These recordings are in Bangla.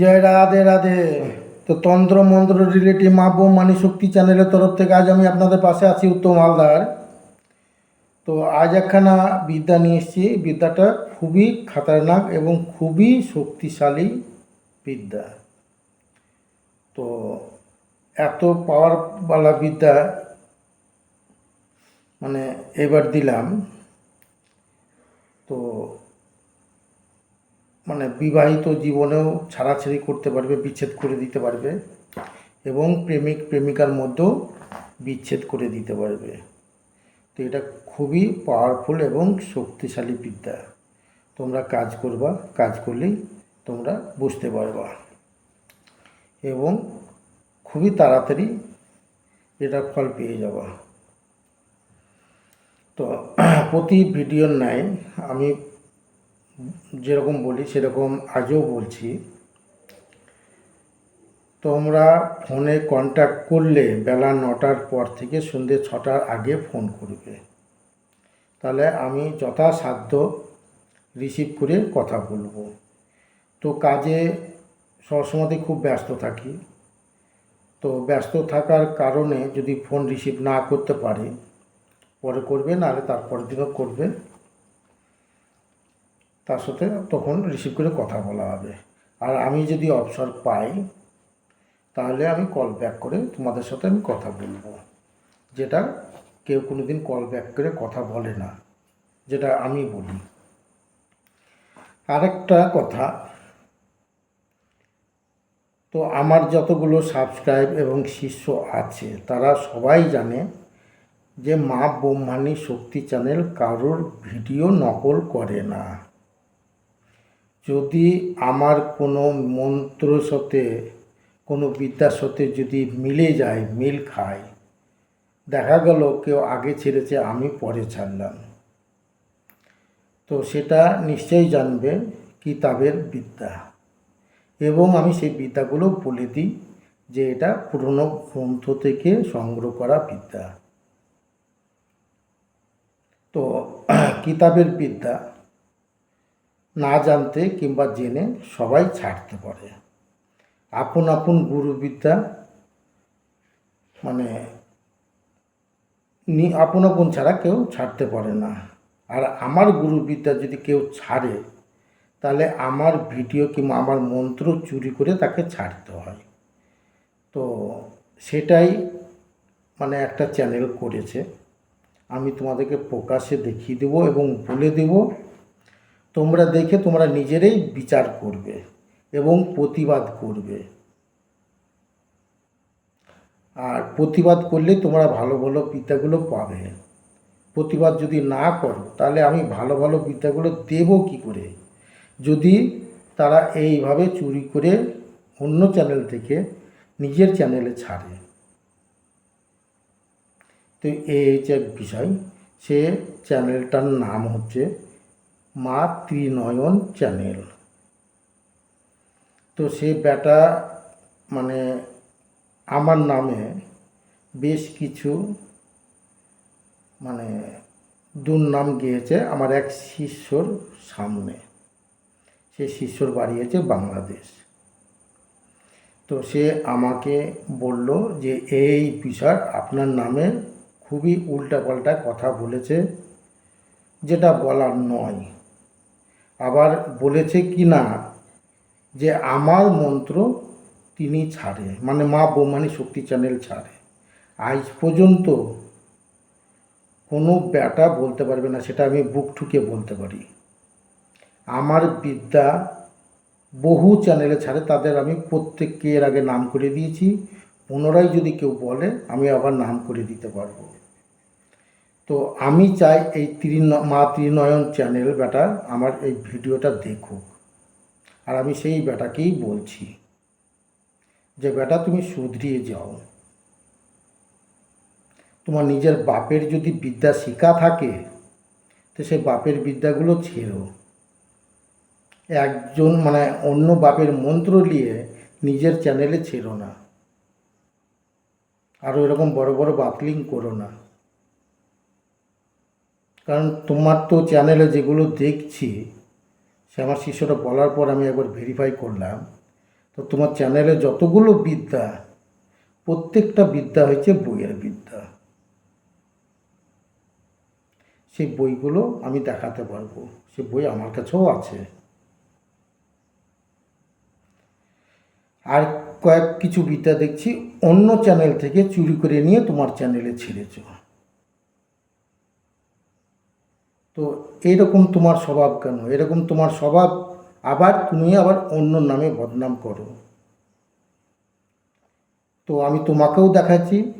জয় রাধে রাধে। তো তন্ত্র মন্ত্র রিলেটিভ মা বোম মানি শক্তি চ্যানেলের তরফ থেকে আজ আমি আপনাদের পাশে আছি উত্তম হালদার। তো আজ একখানা বিদ্যা নিয়ে এসেছি। বিদ্যাটা খুবই খাতারনাক এবং খুবই শক্তিশালী বিদ্যা। তো এত পাওয়ারওয়ালা বিদ্যা মানে এবার দিলাম। তো মানে বিবাহিত জীবনেও ছাড়াছাড়ি করতে পারবে, বিচ্ছেদ করে দিতে পারবে এবং প্রেমিক, প্রেমিকার মধ্যেও বিচ্ছেদ করে দিতে পারবে। তো এটা খুবই পাওয়ারফুল এবং শক্তিশালী বিদ্যা। তোমরা কাজ করবা, কাজ করলেই তোমরা বুঝতে পারবা। এবং খুবই তাড়াতাড়ি এটা ফল পেয়ে যাবা। তো প্রতি ভিডিওর ন্যায় আমি যেরকম বলি, সেরকম আজও বলছি। তোমরা ফোনে কন্ট্যাক্ট করলে বেলা নটার পর থেকে সন্ধ্যে ছটার আগে ফোন করবে। তাহলে আমি যথাসাধ্য রিসিভ করে কথা বলব। তো কাজে সবসময়তে খুব ব্যস্ত থাকি। তো ব্যস্ত থাকার কারণে যদি ফোন রিসিভ না করতে পারি, পরে করবে, নাহলে তারপরের দিনও করবে। তার সাথে তখন রিসিভ করে কথা বলা হবে। আর আমি যদি অবসর পাই, তাহলে আমি কল ব্যাক করে তোমাদের সাথে আমি কথা বলব। যেটা কেউ কোনো দিন কল ব্যাক করে কথা বলে না, যেটা আমি বলি। আরেকটা কথা, তো আমার যতগুলো সাবস্ক্রাইব এবং শিষ্য আছে, তারা সবাই জানে যে মা ব্রহ্মাণী শক্তি চ্যানেল কারোর ভিডিও নকল করে না। যদি আমার কোনো মন্ত্র সাথে কোনো বিদ্যার সাথে যদি মিলে যায়, মিল খায়, দেখা গেল কেউ আগে ছেড়েছে, আমি পরে ছাড়লাম। তো সেটা নিশ্চয়ই জানবে কিতাবের বিদ্যা। এবং আমি সেই বিদ্যাগুলো বলে দিই যে এটা পুরনো গ্রন্থ থেকে সংগ্রহ করা বিদ্যা। তো কিতাবের বিদ্যা। না জানতে কিংবা জেনে সবাই ছাড়তে পারে। আপন আপন গুরুবিদ্যা মানে আপন আপন ছাড়া কেউ ছাড়তে পারে না। আর আমার গুরুবিদ্যা যদি কেউ ছাড়ে, তাহলে আমার ভিডিও কিংবা আমার মন্ত্র চুরি করে তাকে ছাড়তে হয়। তো সেটাই মানে একটা চ্যানেল করেছে। আমি তোমাদেরকে প্রকাশ্যে দেখিয়ে দেবো এবং বলে দেবো। তোমরা দেখে তোমরা নিজেরাই বিচার করবে এবং প্রতিবাদ করবে। আর প্রতিবাদ করলে তোমরা ভালো ভালো বিদ্যাগুলো পাবে। প্রতিবাদ যদি না করো, তাহলে আমি ভালো ভালো বিদ্যাগুলো দেব কি করে? যদি তারা এইভাবে চুরি করে অন্য চ্যানেল থেকে নিজের চ্যানেলে ছাড়ে। তো এই হচ্ছে বিষয়, সে চ্যানেলটার নাম হচ্ছে মা ত্রিনয়ন চ্যানেল। তো সে বেটা মানে আমার নামে বেশ কিছু মানে দুর্নাম গিয়েছে আমার এক শিষ্যর সামনে। সে শিষ্যর বাড়ি হচ্ছে বাংলাদেশ। তো সে আমাকে বলল যে, এই বিষয় আপনার নামে খুবই উল্টাপাল্টা কথা বলেছে, যেটা বলার নয়। আবার বলেছে কি না, যে আমার মন্ত্র তিনি ছাড়ে মানে মা বৌমানি শক্তি চ্যানেল ছাড়ে। আজ পর্যন্ত কোনো ব্যাটা বলতে পারবে না, সেটা আমি বুক ঠুকে বলতে পারি। আমার বিদ্যা বহু চ্যানেলে ছাড়ে, তাদের আমি প্রত্যেককে এর আগে নাম করে দিয়েছি। পুনরায় যদি কেউ বলে, আমি আবার নাম করে দিতে পারব। তো আমি চাই এই ত্রিন, মা ত্রিনয়ন চ্যানেল বেটা আমার এই ভিডিওটা দেখুক। আর আমি সেই বেটাকেই বলছি যে, বেটা, তুমি শুধরিয়ে যাও। তোমার নিজের বাপের যদি বিদ্যা শেখা থাকে, তো সেই বাপের বিদ্যাগুলো ছেড়ো। একজন মানে অন্য বাপের মন্ত্র নিয়ে নিজের চ্যানেলে ছেড়ো না। আরও এরকম বড় বড় বাতলিং করো না। কারণ তোমার তো চ্যানেলে যেগুলো দেখছি, সে আমার শিষ্যটা বলার পর আমি একবার ভেরিফাই করলাম। তো তোমার চ্যানেলে যতগুলো বিদ্যা, প্রত্যেকটা বিদ্যা হয়েছে বইয়ের বিদ্যা। সেই বইগুলো আমি দেখাতে পারব, সে বই আমার কাছেও আছে। আর কয়েক কিছু বিদ্যা দেখছি, অন্য চ্যানেল থেকে চুরি করে নিয়ে তোমার চ্যানেলে ছেড়েছ। তো এরকম তোমার স্বভাব কেন? এরকম তোমার স্বভাব আবার তুমি আবার অন্য নামে বদনাম করো। তো আমি তোমাকেও দেখাচ্ছি,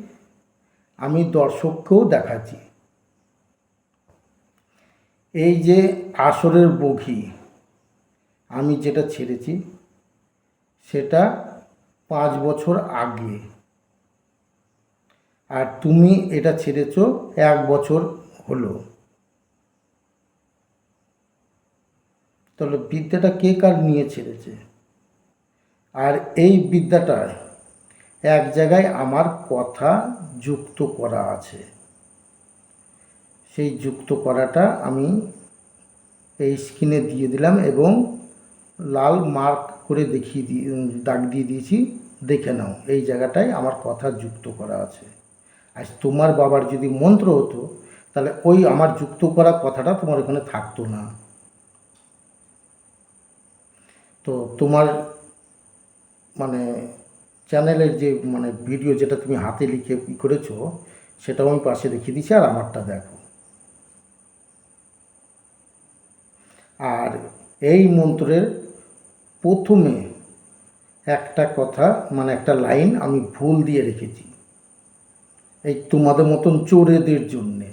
আমি দর্শককেও দেখাচ্ছি। এই যে আসরের বঘি আমি যেটা ছেড়েছি, সেটা পাঁচ বছর আগে। আর তুমি এটা ছেড়েছ এক বছর হলো। তাহলে বিদ্যাটা কে কার নিয়ে ছেড়েছে? আর এই বিদ্যাটায় এক জায়গায় আমার কথা যুক্ত করা আছে। সেই যুক্ত করাটা আমি এই স্ক্রিনে দিয়ে দিলাম এবং লাল মার্ক করে দেখিয়ে দিয়ে, দাগ দিয়ে দিয়েছি, দেখে নাও, এই জায়গাটায় আমার কথা যুক্ত করা আছে। আজ তোমার বাবার যদি মন্ত্র হতো, তাহলে ওই আমার যুক্ত করা কথাটা তোমার ওখানে থাকতো না। তো তোমার মানে চ্যানেলের যে মানে ভিডিও যেটা তুমি হাতে লিখে ই করেছ, সেটাও আমি পাশে রেখে দিচ্ছি আর আমারটা দেখো। আর এই মন্ত্রের প্রথমে একটা কথা মানে একটা লাইন আমি ভুল দিয়ে রেখেছি। এই তোমাদের মতন চোরেদের জন্যে।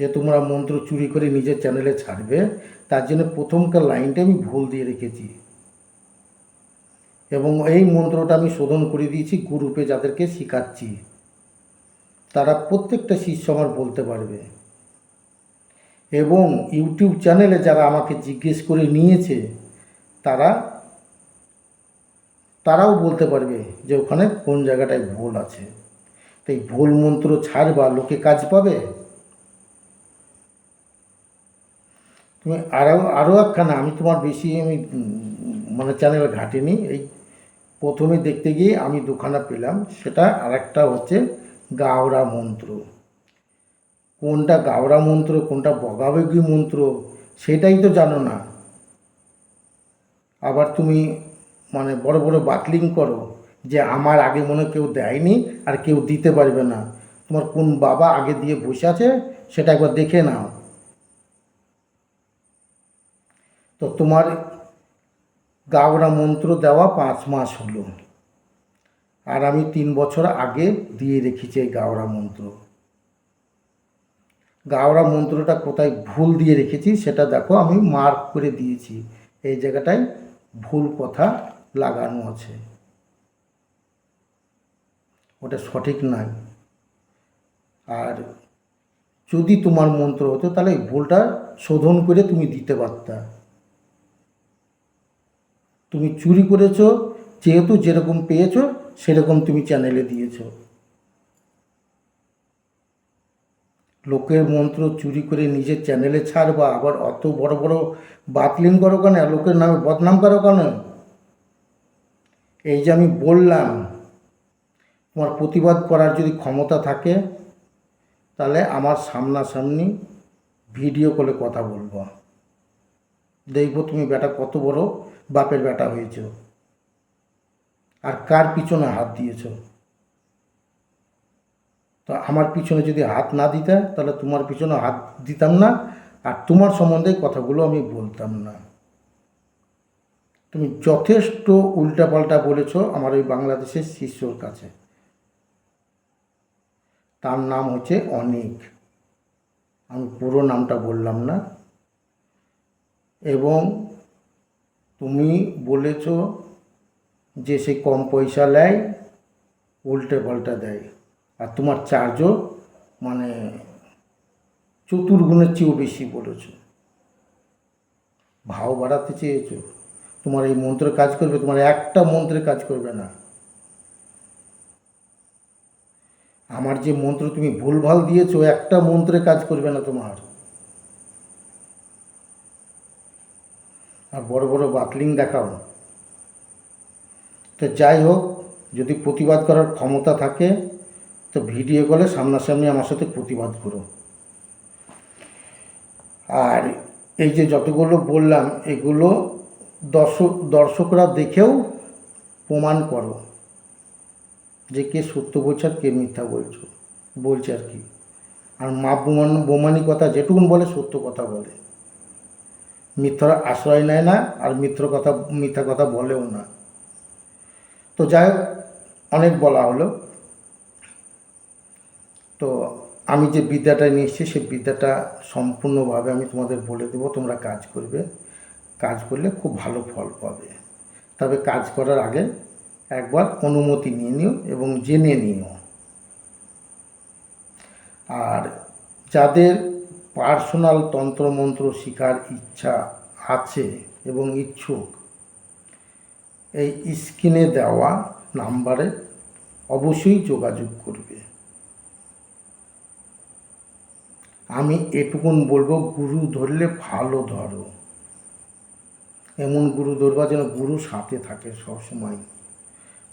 যে তোমরা মন্ত্র চুরি করে নিজের চ্যানেলে ছাড়বে, তার জন্য প্রথমকার লাইনটা আমি ভুল দিয়ে রেখেছি। এবং এই মন্ত্রটা আমি শোধন করে দিয়েছি গ্রুপে যাদেরকে শেখাচ্ছি। তারা প্রত্যেকটা শিষ্য আমার বলতে পারবে। এবং ইউটিউব চ্যানেলে যারা আমাকে জিজ্ঞেস করে নিয়েছে, তারা, তারাও বলতে পারবে যে ওখানে কোন জায়গাটায় ভুল আছে। তাই ভুল মন্ত্র ছাড়বা, লোকে কাজ পাবে? তুমি আরও আরও একখানা, আমি তোমার বেশি আমি মানে চ্যানেল ঘাটিনি। এই প্রথমে দেখতে গিয়ে আমি দুখানা পেলাম। সেটা আরেকটা হচ্ছে গাওরা মন্ত্র। কোনটা গাওরা মন্ত্র, কোনটা বগাবগি মন্ত্র, সেটাই তো জানো না। আবার তুমি মানে বড় বড় বাতলিং করো যে আমার আগে মনে কেউ দেয়নি আর কেউ দিতে পারবে না। তোমার কোন বাবা আগে দিয়ে বসে আছে, সেটা একবার দেখে নাও। তো তোমার গাওরা মন্ত্র দেওয়া পাঁচ মাস হলো। আর আমি তিন বছর আগে দিয়ে রেখেছি এই গাওরা মন্ত্র। গাওরা মন্ত্রটা কোথায় ভুল দিয়ে রেখেছি সেটা দেখো, আমি মার্ক করে দিয়েছি। এই জায়গাটায় ভুল কথা লাগানো আছে। ওটা সঠিক নাই আর যদি তোমার মন্ত্র হতো তাহলে ভুলটা শোধন করে তুমি দিতে পারতা। তুমি চুরি করেছ, যেহেতু যেরকম পেয়েছ, সেরকম তুমি চ্যানেলে দিয়েছ। লোকের মন্ত্র চুরি করে নিজের চ্যানেলে ছাড়বা, আবার অত বড় বড় বাতলিং করো কেন? লোকের নামে বদনাম করো কেন? এই যে আমি বললাম, তোমার প্রতিবাদ করার যদি ক্ষমতা থাকে, তাহলে আমার সামনাসামনি ভিডিও কলে কথা বলব। দেখব তুমি বেটা কত বড় বাপের বেটা হয়েছো। আর কার পিছনে হাত দিয়েছ? তো আমার পিছনে যদি হাত না দিতে, তাহলে তোমার পিছনে হাত দিতাম না, আর তোমার সম্বন্ধে কথাগুলো আমি বলতাম না। তুমি যথেষ্ট উল্টাপাল্টা বলেছ আমার ওই বাংলাদেশের শিষ্যর কাছে। তার নাম হচ্ছে অনিক। আমি পুরো নামটা বললাম না। এবং তুমি বলেছ যে সে কম পয়সা নেয়, উল্টে পাল্টা দেয়। আর তোমার চার্জও মানে চতুর্গুণের চেয়েও বেশি বলেছ। ভাও বাড়াতে চেয়েছো। তোমার এই মন্ত্র কাজ করবে, তোমার একটা মন্ত্রে কাজ করবে না। আমার যে মন্ত্র তুমি ভুলভাল দিয়েছ, একটা মন্ত্রে কাজ করবে না তোমার। আর বড় বড় বাকলিং দেখাও তো যাই হোক, যদি প্রতিবাদ করার ক্ষমতা থাকে, তো ভিডিও কলে সামনাসামনি আমার সাথে প্রতিবাদ করো। আর এই যে যতগুলো বললাম, এগুলো দর্শক, দর্শকরা দেখেও প্রমাণ করো যে কে সত্য বলছে আর কে মিথ্যা বলছো, বলছে আর কি। আর মা বোমান বোমানি কথা যেটুকুন বলে, সত্য কথা বলে। মিথ্যার আশ্রয় নেয় না আর মিথ্য কথা, মিথ্যা কথা বলেও না। তো যাই হোক, অনেক বলা হলো। তো আমি যে বিদ্যাটা নিয়ে এসেছি, সেই বিদ্যাটা সম্পূর্ণভাবে আমি তোমাদের বলে দেবো, তোমরা কাজ করবে। কাজ করলে খুব ভালো ফল পাবে। তবে কাজ করার আগে একবার অনুমতি নিয়ে নিও এবং জেনে নিও। আর যাদের পার্সোনাল তন্ত্রমন্ত্র শেখার ইচ্ছা আছে এবং ইচ্ছুক। এই স্ক্রিনে দেওয়া নাম্বারে অবশ্যই যোগাযোগ করবে। আমি এটুকুন বলব, গুরু ধরলে ভালো ধরো। এমন গুরু ধরবা যেন গুরু সাথে থাকে সবসময়।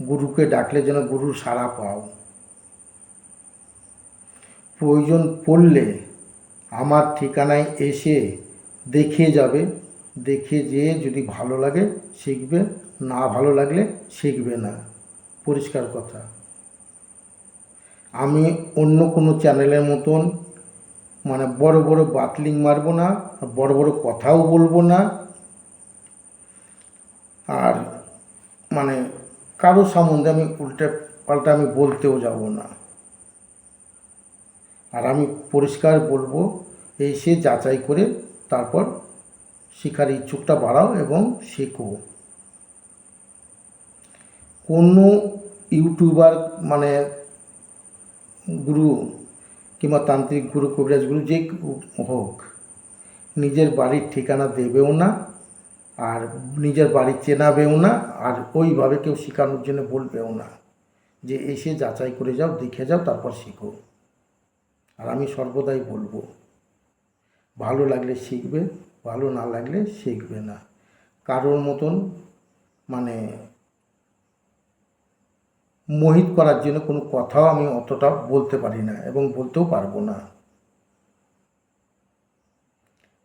গুরুকে ডাকলে যেন গুরুর সাড়া পাও। প্রয়োজন পড়লে আমার ঠিকানায় এসে দেখে যাবে। দেখে যেয়ে যদি ভালো লাগে, শিখবে। না ভালো লাগলে শিখবে না। পরিষ্কার কথা। আমি অন্য কোনো চ্যানেলের মতন মানে বড় বড় বাতলিং মারবো না, বড় বড় কথাও বলব না। আর মানে কারও সম্বন্ধে আমি উল্টে পাল্টা আমি বলতেও যাব না। আর আমি পরিষ্কার বলব এসে যাচাই করে তারপর শেখার ইচ্ছুকটা বাড়াও এবং শেখো কোনো ইউটিউবার মানে গুরু কিংবা তান্ত্রিক গুরু, কবিরাজ গুরু যে হোক, নিজের বাড়ির ঠিকানা দেবেও না আর নিজের বাড়ি চেনাবেও না আর ওইভাবে কেউ শেখানোর জন্য বলবেও না যে এসে যাচাই করে যাও, দেখে যাও, তারপর শেখো। আর আমি সর্বদাই বলব, ভালো লাগলে শিখবে, ভালো না লাগলে শিখবে না। কারোর মতন মানে মোহিত করার জন্য কোনো কথাও আমি অতটা বলতে পারি না এবং বলতেও পারব না।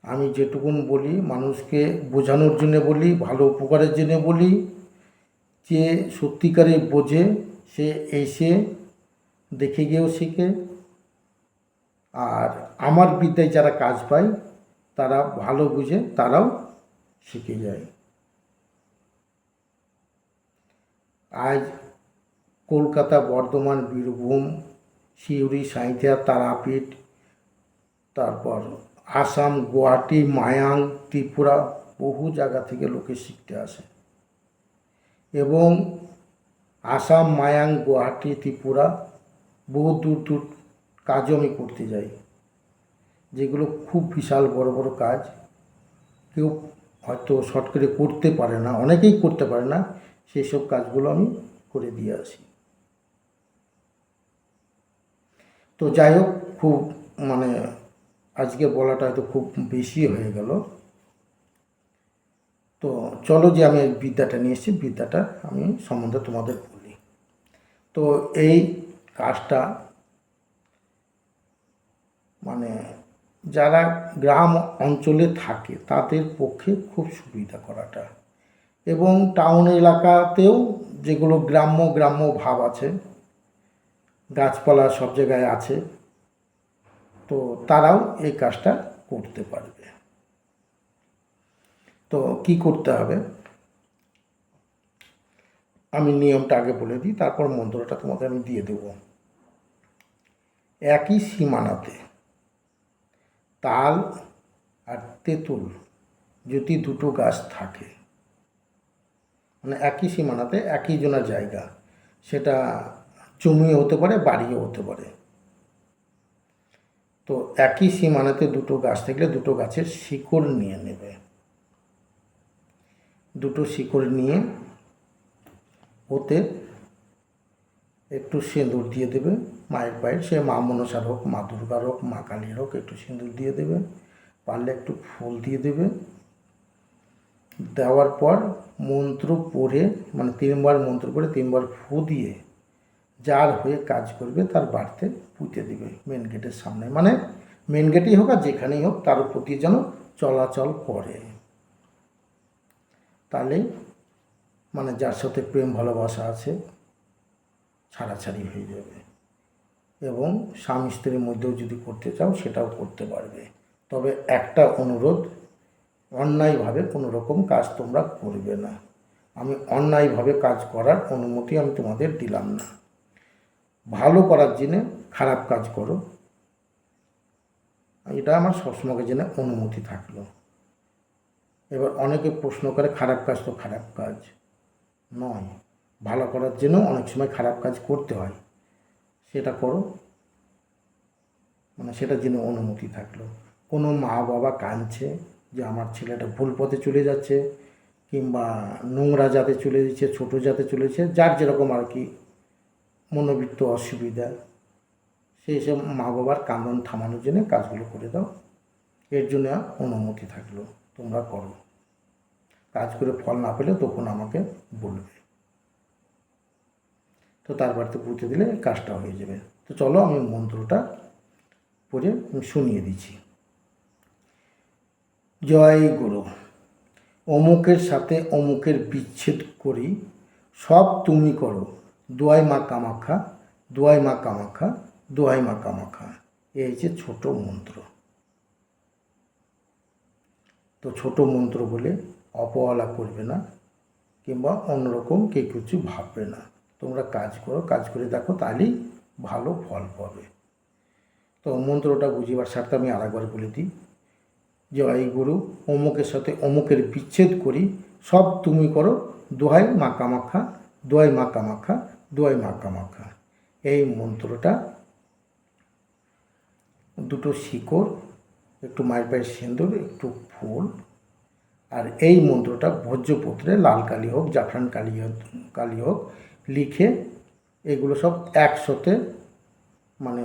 আমি যেটুকুন বলি, মানুষকে বোঝানোর জন্য বলি, ভালো উপকারের জন্য বলি, যে সত্যিকারে বোঝে, সে এসে দেখে গিয়েও শিখে আর আমার বিদ্যায় যারা কাজ পায়, তারা ভালো বুঝে, তারাও শিখে যায়। আজ কলকাতা বর্ধমান, বীরভূম, সিউড়ি, সাঁইথিয়া, তারাপীঠ, তারপর আসাম, গুয়াহাটি, মায়াং, ত্রিপুরা বহু জায়গা থেকে লোকে শিখতে আসে। এবং আসাম, মায়াং, গুয়াহাটি, ত্রিপুরা বহু দূর দূর কাজও আমি করতে যাই। যেগুলো খুব বিশাল বড় বড় কাজ। কেউ হয়তো শর্ট করে করতে পারে না, অনেকেই করতে পারে না সেই সব কাজগুলো আমি করে দিয়ে আসি। তো যাই হোক, খুব মানে আজকে বলাটা হয়তো খুব বেশি হয়ে গেল। তো চলো যে আমি বিদ্যাটা নিয়ে এসেছি, বিদ্যাটা আমি সম্বন্ধে তোমাদের বলি। তো এই কাজটা মানে যারা গ্রাম অঞ্চলে থাকে, তাদের পক্ষে খুব সুবিধা করাটা। এবং টাউন এলাকাতেও যেগুলো গ্রাম্য গ্রাম্য ভাব আছে, গাছপালা সব জায়গায় আছে, তো তারাও এই কাজটা করতে পারবে। তো কি করতে হবে? আমি নিয়মটা আগে বলে দিই, তারপর মন্ত্রটা তোমাদের আমি দিয়ে দেব। একই সীমানাতে তাল আর তেঁতুল যদি দুটো গাছ থাকে। মানে একই সীমানাতে একই জনের জায়গা। সেটা জমিও হতে পারে, বাড়িও হতে পারে। তো একই সীমানাতে দুটো গাছ থাকলে দুটো গাছের শিকড় নিয়ে নেবে। দুটো শিকড় নিয়ে ওতে একটু সেঁদুর দিয়ে দেবে। মায়ের পায়ের, সে মা মনসার হোক, মা দুর্গার হোক, মা কালীর হোক, একটু সিঁদুর দিয়ে দেবে পারলে একটু ফুল দিয়ে দেবে দেওয়ার পর মন্ত্র পড়ে মানে তিনবার মন্ত্র পড়ে তিনবার ফু দিয়ে, যার হয়ে কাজ করবে তার বাড়িতে পুঁতে দেবে মেন গেটের সামনে। মানে মেন গেটেই হোক আর যেখানেই হোক, তার প্রতি যেন চলাচল করে। তাহলে মানে যার সাথে প্রেম ভালোবাসা আছে, ছাড়াছাড়ি হয়ে যাবে। এবং স্বামী স্ত্রীর মধ্যেও যদি করতে চাও, সেটাও করতে পারবে। তবে একটা অনুরোধ, অন্যায়ভাবে কোনো রকম কাজ তোমরা করবে না। আমি অন্যায়ভাবে কাজ করার অনুমতি আমি তোমাদের দিলাম না। ভালো করার জন্যে খারাপ কাজ করো। এটা আমার সবসময় জেনে অনুমতি থাকল। এবার অনেকে প্রশ্ন করে, খারাপ কাজ তো খারাপ কাজ নয়। ভালো করার জন্য অনেক সময় খারাপ কাজ করতে হয়। সেটা করো। মানে সেটার জন্য অনুমতি থাকল। কোনো মা বাবা কাঁদছে যে আমার ছেলেটা ভুল পথে চলে যাচ্ছে কিংবা নোংরা জাতে চলে যাচ্ছে ছোটো জাতে চলেছে যার যেরকম আর কি মনোবৃত্ত অসুবিধা, সেই সব মা বাবার কান্দন থামানোর জন্য কাজগুলো করে দাও। এর জন্য অনুমতি থাকল। তোমরা করো। কাজ করে ফল না পেলে তখন আমাকে বলবে। তো তার বাড়িতে পুঁতে দিলে কাজটা হয়ে যাবে। তো চলো আমি মন্ত্রটা পড়ে শুনিয়ে দিচ্ছি। জয় গুরু। অমুকের সাথে অমুকের বিচ্ছেদ করি। সব তুমি করো। দোয়াই মা কামাখা দোয়াই মা কামাখা দোয়াই মা কামাখা এই হচ্ছে ছোট মন্ত্র। তো ছোট মন্ত্র বলে অপওয়ালা করবে না, কিংবা অন্যরকম কে কিছু ভাববে না। তোমরা কাজ করো, কাজ করে দেখো, তাহলেই ভালো ফল পাবে। তো মন্ত্রটা বুঝিবার স্বার্থে আমি আরেকবার বলে দিই। যে জয় গুরু, অমুকের সাথে অমুকের বিচ্ছেদ করি। সব তুমি করো, দোহাই মা কামাখা দোয়াই মা কামাখা দোয়াই মা কামাখা এই মন্ত্রটা দুটো শিকড়, একটু মায়ের পায়ের সিঁদুর একটু ফুল, আর এই মন্ত্রটা ভোজ্যপত্রে লাল কালি হোক, জাফরান কালি হোক কালি হোক লিখে এগুলো সব একসাথে মানে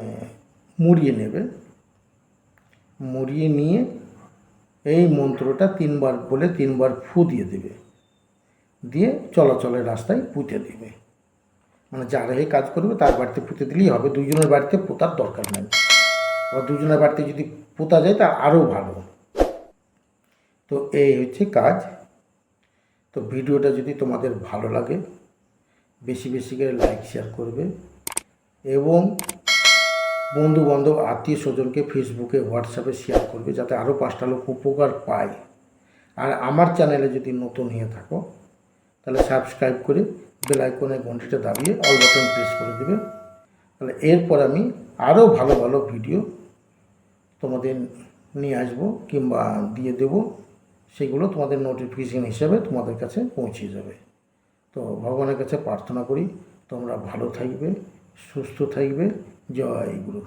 মুড়িয়ে নেবে। মুড়িয়ে নিয়ে এই মন্ত্রটা তিনবার বলে তিনবার ফু দিয়ে দেবে। দিয়ে চলাচলের রাস্তায় পুঁতে দেবে। মানে যার হয়ে কাজ করবে তার বাড়িতে পুঁতে দিলেই হবে। দুজনের বাড়িতে পোতার দরকার নেই। আবার দুজনের বাড়িতে যদি পোতা যায় তা আরও ভালো। তো এই হচ্ছে কাজ। তো ভিডিওটা যদি তোমাদের ভালো লাগে বেশি বেশি করে লাইক শেয়ার করবে এবং বন্ধু বান্ধব আত্মীয় স্বজনকে ফেসবুকে হোয়াটসঅ্যাপে শেয়ার করবে, যাতে আরও পাঁচটা লোক উপকার পায়। আর আমার চ্যানেলে যদি নতুন হয়ে থাকো, তাহলে সাবস্ক্রাইব করে বেল ঘন্টিটা দাবিয়ে অল বাটন প্রেস করে দেবে। তাহলে এরপর আমি আরও ভালো ভালো ভিডিও তোমাদের নিয়ে আসব কিংবা দিয়ে দেব, সেগুলো তোমাদের নোটিফিকেশান হিসাবে তোমাদের কাছে পৌঁছে যাবে। তো ভগবানের কাছে প্রার্থনা করি তোমরা ভালো থাকবে সুস্থ থাকবে। জয় গুরু।